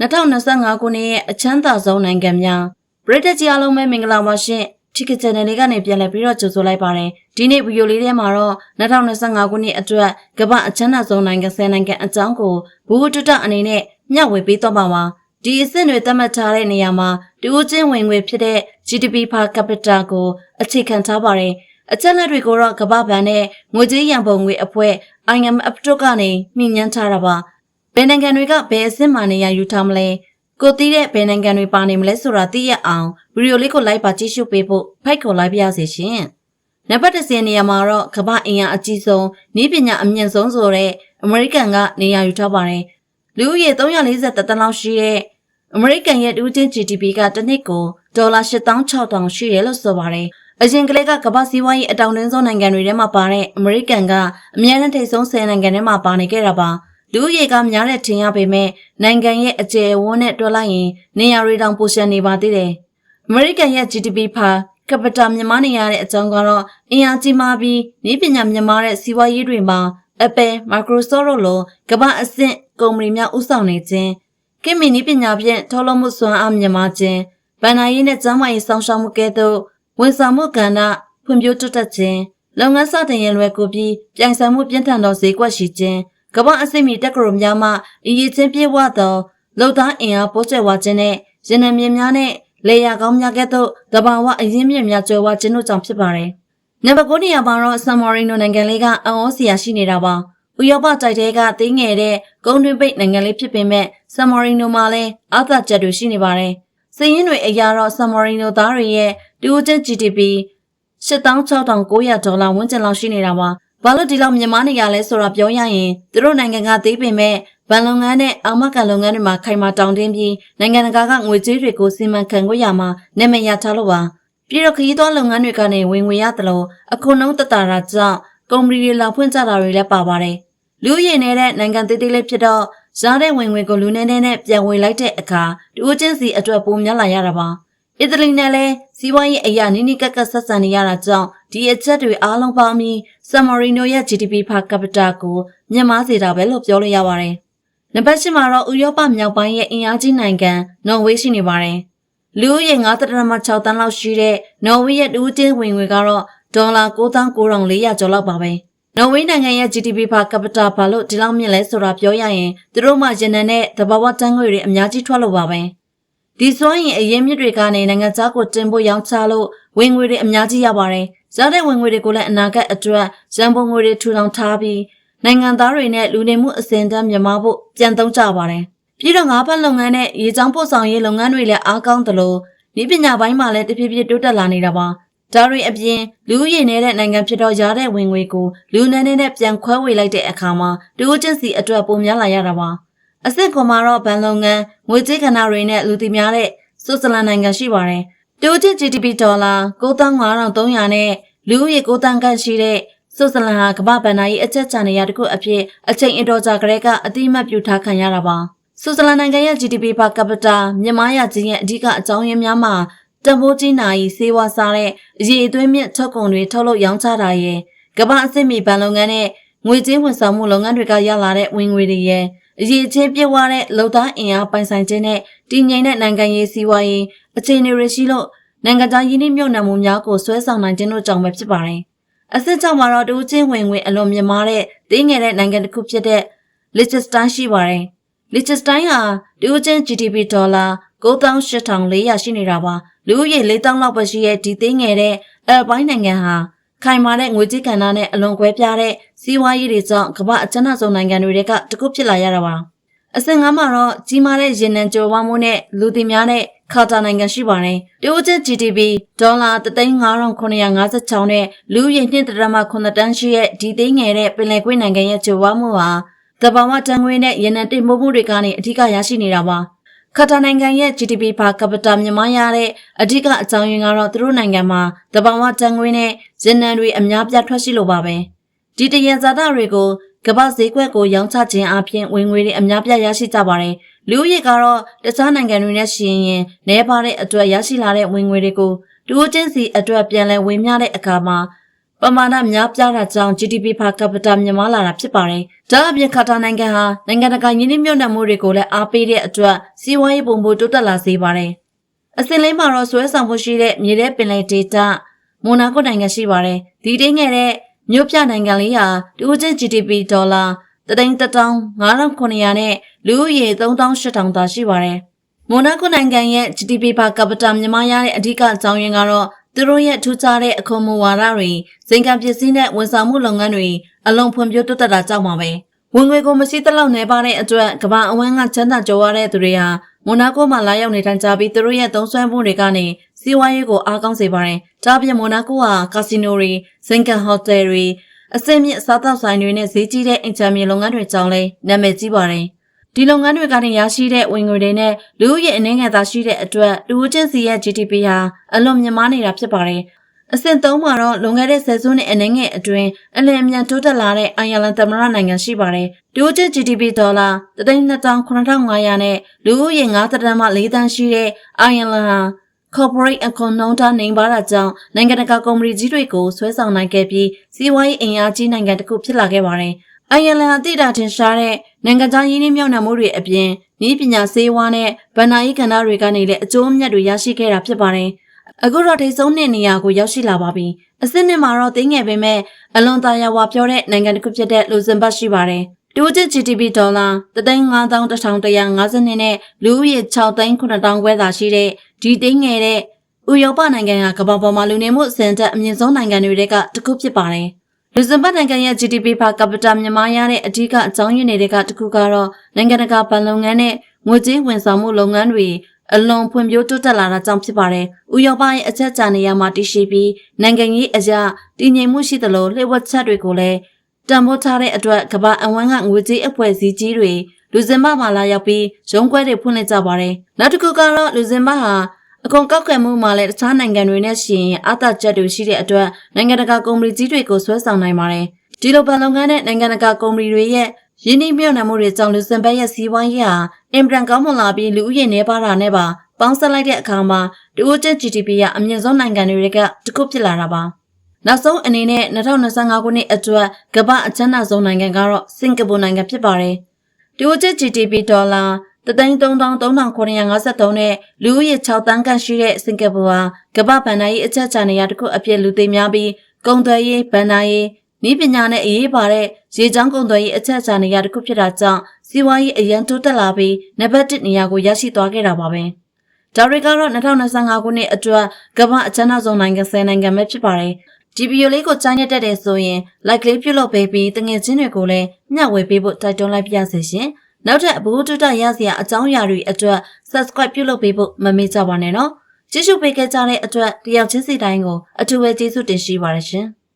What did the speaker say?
2025ခုနှစ်ရဲ့အချမ်းသာဆုံးနိုင်ငံများပရိသတ်ကြီးအားလုံးပဲမင်္ဂလာပါရှင်ဒီကချန်နယ်လေးကနေပြန်လည်ပြီးတော့ကြိုဆိုလိုက်ပါတယ်ဒီနေ့ဗီဒီယိုလေးထဲမှာတော့2025ခုနှစ်အတွက်ကမ္ဘာအချမ်းသာဆုံးနိုင်ငံ10နိုင်ငံအကြောင်းကိုဘူဝတ္တအနေနဲ့မျှဝေပေးတော့ပါပါဒီအဆင့်တွေသတ်မှတ်ထားတဲ့နေရာမှာတူဦးချင်းဝင်ငွေဖြစ်တဲ့ GDP per capita ကိုအခြေခံထားပါတယ်အချက်လက်တွေကိုတော့ကမ္ဘာ့ဘဏ်နဲ့ငွေကြေးရန်ပုံငွေအဖွဲ့ IMF တို့ကနေမြင့်ညမ်းထားတာပါဘ ယ်နိုင်ငံတွေကဘယ်အဆင့်မှနေရာယူထားမလဲကိုသိတဲ့ဘယ်နိုင်ငံတွေပါနေမလဲဆိုတာသိရအောင်ဗီဒီယိုလေးကိုလိုက်ပါကြည့်ရှုပေးဖို့ဖိုက်ခေါ်လိုက်ပါရစေရှင်နံပါတ်10နေရာမှာတော့ကမ္ဘာအင်အားအကြီးဆုံးနည်းပညာအမြင့်ဆုံးဆိုတဲ့အမေရိကန်ကနေရာယူထားပါတယ်လူဦးရေ340တန်းလောက်ရှိတဲ့အမေရိကန်ရဲ့တူးချင်း GDP ကတစ်နှစ်ကိုဒေါ်လာ8600ရှိတယ်လို့ဆိုပါတယ်။အရင်ကလေးကကမ္ဘာစီးပွားရေးအတောင်တင်းဆုံးနိုင်ငံတွေထဲမှာပါတဲ့အမေရိကန်ကအများနဲ့ထိပ်ဆုံး10နိုင်ငံထဲမှာပါနေခဲ့တာပါ။ လူဦးရေကများတဲ့ထင်ရပေမဲ့နိုင်ငံရဲ့အကျယ်ဝန်းနဲ့တွက်လိုက်ရင်နေရာတွေတောင်ပိုရှန်နေပါသေးတယ်။အမေရိကန်ရဲ့ GDP ဖာကပတာမြမနေရတဲ့အကြောင်းကတော့အင်အားကြီးမားပြီးနည်းပညာမြမတဲ့စီးပွားရေးတွေမှာ Apple, Microsoft တို့လိုကမ္ဘာအဆင့်ကုမ္ပဏီများဥဆောင်နေခြင်းကိမီနီပညာဖြင့်ထုတ်လုပ်မှုစွမ်းအားမြင့်မားခြင်းဗန်နာရေးနဲ့ကျန်းမာရေးစောင့်ရှောက်မှုကဲ့သို့ဝန်ဆောင်မှုကဏ္ဍဖွံ့ဖြိုးတိုးတက်ခြင်းလုပ်ငန်းစတင်ရလွယ်ကူပြီးပြိုင်ဆိုင်မှုပြင်းထန်သောဈေးကွက်ရှိခြင်း ကမ္ဘာအဆင့်မီတက္ကသိုလ်များမှအရေးချင်းပြေဝသောလုံသားအင်အားပိုးကျဝခြင်းနဲ့ရင်းနှမြများနဲ့လေယာကောင်းများကဲ့သို့တဘာဝအရင်းမြစ်များကြွယ်ဝခြင်းတို့ကြောင့်ဖြစ်ပါတယ်။နံပါတ်9နေရာမှာတော့ဆမ်မော်ရီနိုနိုင်ငံလေးကအံ့ဩစရာရှိနေတာပါ။ဥရောပတိုက်တဲကတင်းငယ်တဲ့ဂုံတွင်ပိတ်နိုင်ငံလေးဖြစ်ပေမဲ့ဆမ်မော်ရီနိုမှာလည်းအာသချက်တွေရှိနေပါတယ်။စည်ရင်းတွေအရာတော့ဆမ်မော်ရီနိုသားတွေရဲ့တူဦးချင်း GDP 86,900ဒေါ်လာဝန်းကျင်လောက်ရှိနေတာပါ။ ဘာလို့ဒီလောက်မြန်မာနေရလဲဆိုတာပြောရရင်သူတို့နိုင်ငံကသေးပေမဲ့ဗန်လုပ်ငန်းနဲ့အာမခံလုပ်ငန်းတွေမှာခိုင်မာတောင်းတင်းပြီးနိုင်ငံတကာကငွေကြေးတွေကိုစီမံခန့်ခွဲရမှာနာမည်ရထားလို့ပါ။ပြည်တော့ခရီးသွားလုပ်ငန်းတွေကနေဝင်ငွေရတယ်လို့အခုနှုံးတတရာကြောင့်ကုမ္ပဏီတွေလာဖွင့်ကြတာတွေလည်းပါပါတယ်။လူရည်နေတဲ့နိုင်ငံသေးသေးလေးဖြစ်တော့ရတဲ့ဝင်ငွေကိုလူနေနေနဲ့ပြန်ဝင်လိုက်တဲ့အခါတူးချင်းစီအတွက်ပုံများလာရတာပါ။ အီတလီနဲ့လည်းစီးပွားရေးအရာနိနိကက်ကဆက်ဆံနေရတာကြောင့်ဒီအချက်တွေအားလုံးပေါင်းပြီးဆမ်မော်ရီနိုရဲ့ GDP per capita ကိုမြင့်မားစေတာပဲလို့ပြောလို့ရပါတယ်။နံပါတ်၈မှာတော့ဥရောပမြောက်ပိုင်းရဲ့အင်အားကြီးနိုင်ငံနော်ဝေးရှိနေပါတယ်။လူဦးရေ9.6တန်းလောက်ရှိတဲ့နော်ဝေးရဲ့တူးချင်းဝင်ငွေကတော့ဒေါ်လာ99,400ကျော်လောက်ပါပဲ။နော်ဝေးနိုင်ငံရဲ့ GDP per capita ဘာလို့ဒီလောက်မြင့်လဲဆိုတာပြောရရင်သူတို့မှရန်နံနဲ့သဘာဝတန်းငွေတွေအများကြီးထွက်လို့ပါပဲ။ ဒီစွမ်းရင်အရင်မြစ်တွေကနေနိုင်ငံခြားကိုတင်ဖို့ရောင်းချလို့ဝင်ငွေတွေအများကြီးရပါတယ်။ရတဲ့ဝင်ငွေတွေကိုလည်းအနာဂတ်အတွက်ရန်ပုံငွေတွေထူထောင်ထားပြီးနိုင်ငံသားတွေနဲ့လူနေမှုအစဉ်အတန်းမြင့်မားဖို့ပြန်သုံးကြပါတယ်။ပြီးတော့ငါးဖက်လုပ်ငန်းနဲ့ရေချောင်းပို့ဆောင်ရေးလုပ်ငန်းတွေလည်းအားကောင်းသလိုဤပညာပိုင်းမှာလည်းတဖြည်းဖြည်းတိုးတက်လာနေတာပါ။ဒါတွေအပြင်လူဦးရေနေတဲ့နိုင်ငံဖြစ်တော့ရတဲ့ဝင်ငွေကိုလူနေနေနဲ့ပြန်ခွဲဝေလိုက်တဲ့အခါမှာတူးချင်းစီအတွက်ပုံများလာရတာပါ။ အစစ်ကွန်မာတော့ဘဏ်လုပ်ငန်းငွေကြေးခဏတွေနဲ့လူသိများတဲ့ဆွစ်ဇာလန်နိုင်ငံရှိပါတယ်။တိုးချစ် GDP ဒေါ်လာ95,300နဲ့လူဦးရေ9တန်းခန့်ရှိတဲ့ဆွစ်ဇာလန်ဟာကမ္ဘာ့ဘဏ္ဍာရေးအချက်ချနေရတစ်ခုအဖြစ်အချိန်အတော်ကြာကလေးကအတိအမှတ်ပြုထားခံရတာပါ။ဆွစ်ဇာလန်နိုင်ငံရဲ့ GDP per capita မြန်မာရခြင်းရဲ့အဓိကအကြောင်းရင်းများမှာတံပိုးကြီးနာရီစေဝါစားတဲ့အရေးအသွေးမြင့်ထုတ်ကုန်တွေထုတ်လုပ်ရောင်းချတာရဲ့ကမ္ဘာအဆင့်မီဘဏ်လုပ်ငန်းနဲ့ငွေကြေးဝန်ဆောင်မှုလုပ်ငန်းတွေကရလာတဲ့ဝင်ငွေတွေရဲ့ အရေးချင်းပြည့်ဝတဲ့လုံသားအင်အားပိုင်ဆိုင်ခြင်းနဲ့တည်ငြိမ်တဲ့နိုင်ငံရေးစီးပွားရေးအခြေအနေတွေရှိလို့နိုင်ငံသားရင်းနှီးမြှုပ်နှံမှုများကိုဆွဲဆောင်နိုင်ခြင်းတို့ကြောင့်ပဲဖြစ်ပါတယ်။အစစ်ကြောင့်မှာတော့တူးချင်းဝင်ငွေအလွန်မြင့်မားတဲ့တင်းငယ်တဲ့နိုင်ငံတစ်ခုဖြစ်တဲ့ Liechtenstein ရှိပါတယ်။ Liechtenstein ဟာတူးချင်း GDP ဒေါ်လာ98,400ရှိနေတာပါ။လူဦးရေ4,000လောက်ပဲရှိတဲ့ဒီတင်းငယ်တဲ့အယ်ပိုင်းနိုင်ငံဟာ ခိုင်မာတဲ့ငွေကြေးကဏ္ဍနဲ့အလွန်ကွဲပြားတဲ့စီးပွားရေးတွေကြောင့်ကမ္ဘာအကျဉ်းဆုံးနိုင်ငံတွေကတခုဖြစ်လာရတာပါအဆင့်ငါးမှာတော့ကြီးမားတဲ့ရေနံကြော်ဝါမှုနဲ့လူသိများတဲ့ခါတာနိုင်ငံရှိပါတယ်။တိုးချစ် GDP ဒေါ်လာ3,956နဲ့လူရည်နှင့်တရမ9တန်းရှိတဲ့ဒီသိငယ်တဲ့ပင်လယ်ကွေ့နိုင်ငံရဲ့ကြော်ဝါမှုဟာတဘာဝတန်ငွေနဲ့ရေနံတိတ်မိုးမှုတွေကနေအထူးရရှိနေတာပါ။ ခတာနိုင်ငံရဲ့ GDP per capita မြမရတဲ့အဓိကအကြောင်းရင်းကတော့သူတို့နိုင်ငံမှာတဘာဝတန်ငွေနဲ့ရင်းနှံတွေအများပြားထွက်ရှိလို့ပါပဲဒီတရံဇာတာတွေကိုကမ္ဘာဈေးကွက်ကိုရောင်းချခြင်းအပြင်ဝင်ငွေတွေအများပြားရရှိကြပါတယ်လူဦးရေကတော့တခြားနိုင်ငံတွေနဲ့ရှင်ရင်နဲပါတဲ့အတွက်ရရှိလာတဲ့ဝင်ငွေတွေကိုတူးချင်းစီအတွက်ပြန်လည်ဝင်မြတဲ့အခါမှာ ပမာဏများပြားတာကြောင့် GDP per capita မြင့်မားလာတာဖြစ်ပါတယ်။ဒါအပြင်ကာတာနိုင်ငံဟာနိုင်ငံတကာယင်းနှိမ့်မြုပ်နှံမှုတွေကိုလည်းအားပေးတဲ့အတွက်စီးပွားရေးပုံမှုတိုးတက်လာစေပါတယ်။အစင်လေးမှာတော့ဆွဲဆောင်မှုရှိတဲ့မြေထဲပင်လယ်ဒေတာမိုနာကိုနိုင်ငံရှိပါတယ်။ဒီတင်းငယ်တဲ့မြို့ပြနိုင်ငံလေးဟာတဦးချင်း GDP ဒေါ်လာ3,5900နဲ့လူဦးရေ3,8000သာရှိပါတယ်။မိုနာကိုနိုင်ငံရဲ့ GDP per capita မြင့်မားရတဲ့အဓိကအကြောင်းရင်းကတော့ သူတို့ရဲ့ထူးခြားတဲ့အခွန်မူဝါဒတွေစင်ကံပစ္စည်းနဲ့ဝန်ဆောင်မှုလုပ်ငန်းတွေအလုံးဖွံ့ဖြိုးတိုးတက်တာကြောင့်ပါပဲဝင်ငွေကိုမရှိသလောက်နေပါတဲ့အတွက်ကမ္ဘာအဝန်းကချမ်းသာကြွယ်ဝတဲ့သူတွေဟာမိုနာကိုမှာလာရောက်နေထိုင်ကြပြီးသူတို့ရဲ့သုံးစွဲမှုတွေကနေစီးပွားရေးကိုအားကောင်းစေပါတယ်။ဒါ့အပြင်မိုနာကိုဟာကာစီနိုတွေစင်ကံဟိုတယ်တွေအဆင့်မြင့်စားသောက်ဆိုင်တွေနဲ့ဈေးကြီးတဲ့အင်ချာမြေလုပ်ငန်းတွေကြောင့်လည်းနာမည်ကြီးပါတယ်။ ဒီလုပ်ငန်းတွေကနေရရှိတဲ့ဝင်ငွေတွေနဲ့လူဦးရေအနေငယ်သာရှိတဲ့အတွက်လူဦးချင်းစီရဲ့ GDP ဟာအလွန်မြင့်မားနေတာဖြစ်ပါတယ်။အဆင့်3မှာတော့လွန်ခဲ့တဲ့ဆယ်စုနှစ်အနေငယ်အတွင်းအလည်အမြန်တိုးတက်လာတဲ့အိုင်ယာလန်သမ္မတနိုင်ငံရှိပါတယ်။လူဦးချင်း GDP ဒေါ်လာ3,9500နဲ့လူဦးရေ9.4တန်းရှိတဲ့အိုင်ယာလန်ဟာ corporate အခွန်နှုန်းထားနိုင်ပါတာကြောင့်နိုင်ငံတကာကုမ္ပဏီကြီးတွေကိုဆွဲဆောင်နိုင်ခဲ့ပြီးစီးပွားရေးအင်အားကြီးနိုင်ငံတစ်ခုဖြစ်လာခဲ့ပါတယ်။ အိုင်ယာလန်အသည့်တာထင်ရှားတဲ့နိုင်ငံခြားရင်းနှီးမြှုပ်နှံမှုတွေအပြင်ဤပညာစေဝါနဲ့ဗဏ္ဍာရေးကဏ္ဍတွေကနေလည်းအကျိုးအမြတ်တွေရရှိခဲ့တာဖြစ်ပါတယ်။အခုတော့ထိပ်ဆုံးနှစ်နေရာကိုရောက်ရှိလာပါပြီ။အစစ်နှစ်မှာတော့တင်းငယ်ပေမဲ့အလွန်သာယာဝပြောတဲ့နိုင်ငံတစ်ခုဖြစ်တဲ့လူဇင်ဘတ်ရှိပါတယ်။တိုးကျ GDP ဒေါ်လာ3,5152နဲ့လူဦးရေ6,9000ခွဲသာရှိတဲ့ဒီတင်းငယ်တဲ့ဥရောပနိုင်ငံကကမ္ဘာပေါ်မှာလူနေမှုအဆင့်တက်အမြင့်ဆုံးနိုင်ငံတွေကတစ်ခုဖြစ်ပါတယ်။ လူဇင်ဘတ်နိုင်ငံရဲ့ GDP per capita မြင့်မားရတဲ့အဓိကအကြောင်းရင်းတွေကတစ်ခုကတော့နိုင်ငံတကာဗန်လုပ်ငန်းနဲ့ငွေကြေးဝန်ဆောင်မှုလုပ်ငန်းတွေအလွန်ဖွံ့ဖြိုးတိုးတက်လာတာကြောင့်ဖြစ်ပါတယ်။ဥရောပရဲ့အချက်ချာနေရာမှာတည်ရှိပြီးနိုင်ငံရေးအရာတည်ငြိမ်မှုရှိသလိုလှည့်ဝက်ချက်တွေကိုလည်းတံမိုးထားတဲ့အတွက်ကမ္ဘာအဝန်းကငွေကြေးအဖွဲ့အစည်းကြီးတွေလူဇင်ဘတ်မှာလာရောက်ပြီးရုံးခွဲတွေဖွင့်လှစ်ကြပါတယ်။နောက်တစ်ခုကတော့လူဇင်ဘတ်ဟာ အခွန်ကောက်ခံမှုမှာလည်းတခြားနိုင်ငံတွေနဲ့ရှင်အသာချက်တွေရှိတဲ့အတွက်နိုင်ငံတကာကုမ္ပဏီကြီးတွေကိုဆွဲဆောင်နိုင်ပါတယ်။ဒီလိုဗန်လုပ်ငန်းနဲ့နိုင်ငံတကာကုမ္ပဏီတွေရဲ့ရင်းနှီးမြှုပ်နှံမှုတွေကြောင့်လူစင်ဘက်ရဲ့စီးပွားရေးဟာအင်ပြန်ကောင်းမွန်လာပြီးလူဦးရေနှဲပါတာနဲ့ပါပေါင်းစပ်လိုက်တဲ့အခါမှာတဦးချင်း GDP ကအမြင့်ဆုံးနိုင်ငံတွေကတစ်ခုဖြစ်လာတာပါ။နောက်ဆုံးအနေနဲ့2025ခုနှစ်အတွက်ကမ္ဘာအချမ်းသာဆုံးနိုင်ငံကတော့စင်ကာပူနိုင်ငံဖြစ်ပါတယ်။တဦးချင်း GDP ဒေါ်လာ 33,3953နဲ့လူဦးရေ6တန်းခန့်ရှိတဲ့စင်ကာပူဟာကမ္ဘာဗန်နာရေးအချက်ချာနေရာတစ်ခုအပြည့်လူသိများပြီးကုန်သွယ်ရေးဗန်နာရေးဤပညာနဲ့အရေးပါတဲ့ရေချောင်းကုန်သွယ်ရေးအချက်ချာနေရာတစ်ခုဖြစ်တာကြောင့်စီးပွားရေးအရန်တိုးတက်လာပြီးနံပါတ်1နေရာကိုရရှိသွားခဲ့တာပါပဲ။ဒါတွေကတော့2025ခုနှစ်အတွက်ကမ္ဘာအချမ်းသာဆုံးနိုင်ငံ10နိုင်ငံပဲဖြစ်ပါတယ်။ဒီဗီဒီယိုလေးကိုကြားညက်တက်တယ်ဆိုရင် like လေးပြုလုပ်ပေးပြီးတငယ်ချင်းတွေကိုလည်းမျှဝေပေးဖို့တိုက်တွန်းလိုက်ပါရစေရှင်။ နောက်ထပ်အဘူတုတရစရာအကြောင်းအရာတွေအတွက် subscribe ပြုလုပ်ပေးဖို့မမေ့ကြပါနဲ့နော်ကြည့်ရှုပေးခဲ့ကြတဲ့အတွက်တယောက်ချင်းစီတိုင်းကိုအထူးပဲကျေးဇူးတင်ရှိပါတယ်ရှင်။